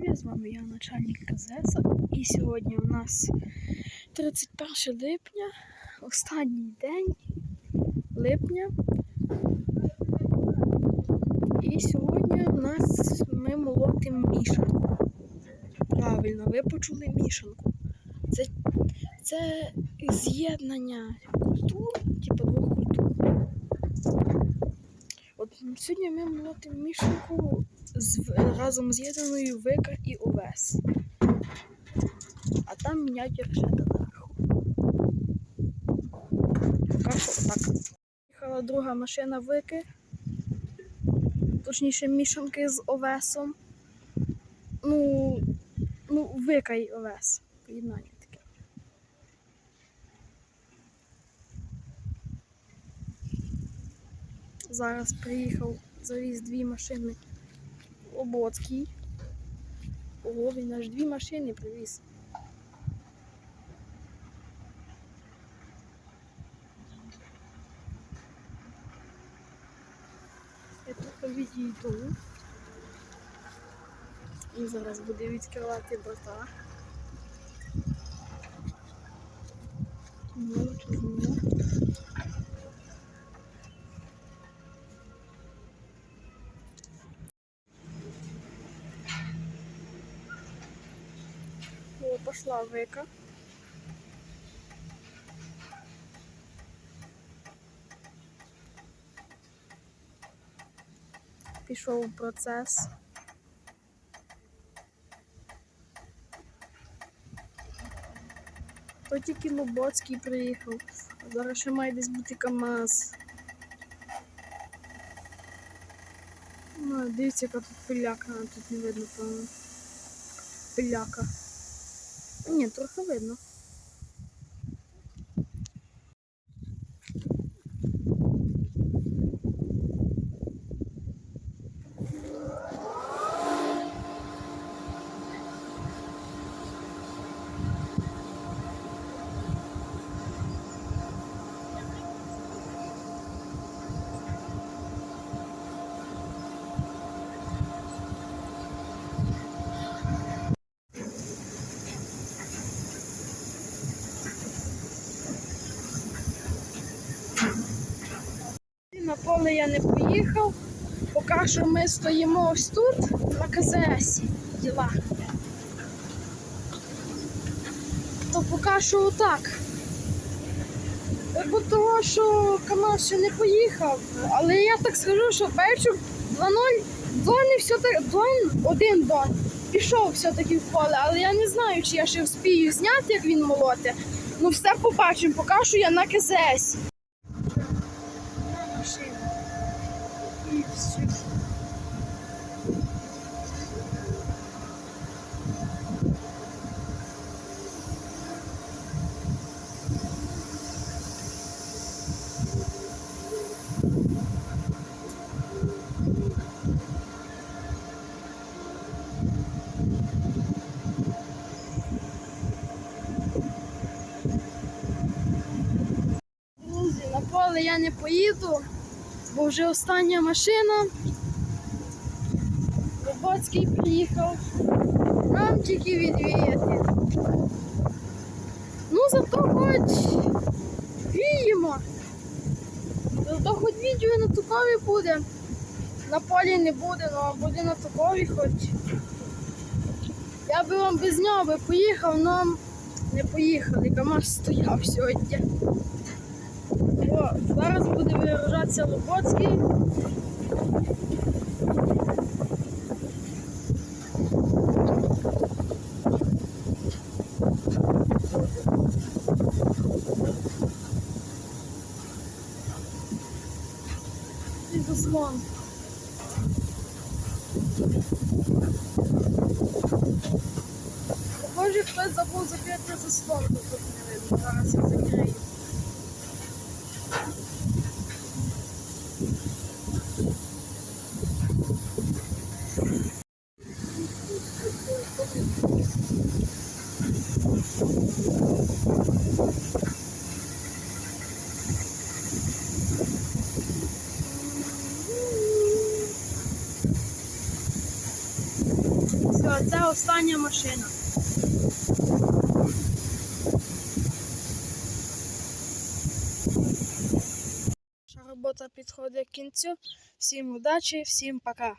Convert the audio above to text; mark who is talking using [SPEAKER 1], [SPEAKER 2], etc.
[SPEAKER 1] здоров'я! З вами я, начальник КЗС. І сьогодні у нас 31 липня, останній день липня. І сьогодні у нас ми молотимо мішанку. Правильно, ви почули мішанку. Це, це з'єднання культур, типу двох культур. Сьогодні ми молотимо мішанку з, разом з'єднаною Вика і Овес. А там міняють решета наверху. Поки що отак. Їхала друга машина Вики. Точніше, мішанки з Овесом. Ну, ну, Вика і Овес. Поєднання Зараз приїхав, завіз дві машини Лоботський. Ого, він аж дві машини привіз. Я тут відійду. І зараз буде відкривати борта. Пошла Вика. Пішов процес. То тільки Лоботський приїхав. Зараз ще має десь бути КАМАЗ. Ну, дивіться, яка тут пиляка, тут не видно, певно. Пиляка. Ні, трохи видно. На поле я не поїхав. Поки що ми стоїмо ось тут, на КЗС. Діла. То поки що отак. Бо того, що КамАЗ ще не поїхав. Але я так скажу, що першу 2-0 Дон і все так. Дон, один Дон. Пішов все-таки в поле, але я не знаю, чи я ще вспію зняти, як він молоти. Ну все побачимо, поки що я на КЗС. машина. И все. Поле я не поїду, бо вже остання машина. Роботський приїхав. Нам тільки відвіяти. Ну зато хоч віємо. Зато хоч відео на тукові буде. На полі не буде, ну а буде на тукові хоч. Я би вам без нього поїхав, але не поїхали. КамАЗ стояв сьогодні. Зараз буде виражатися Лоботський. І заслон. Похоже, хтось забув закрити заслон, то тут не видно. Зараз я закрию. Все, це остання машина. Наша робота підходить к кінцю. Всім удачі, всім пока.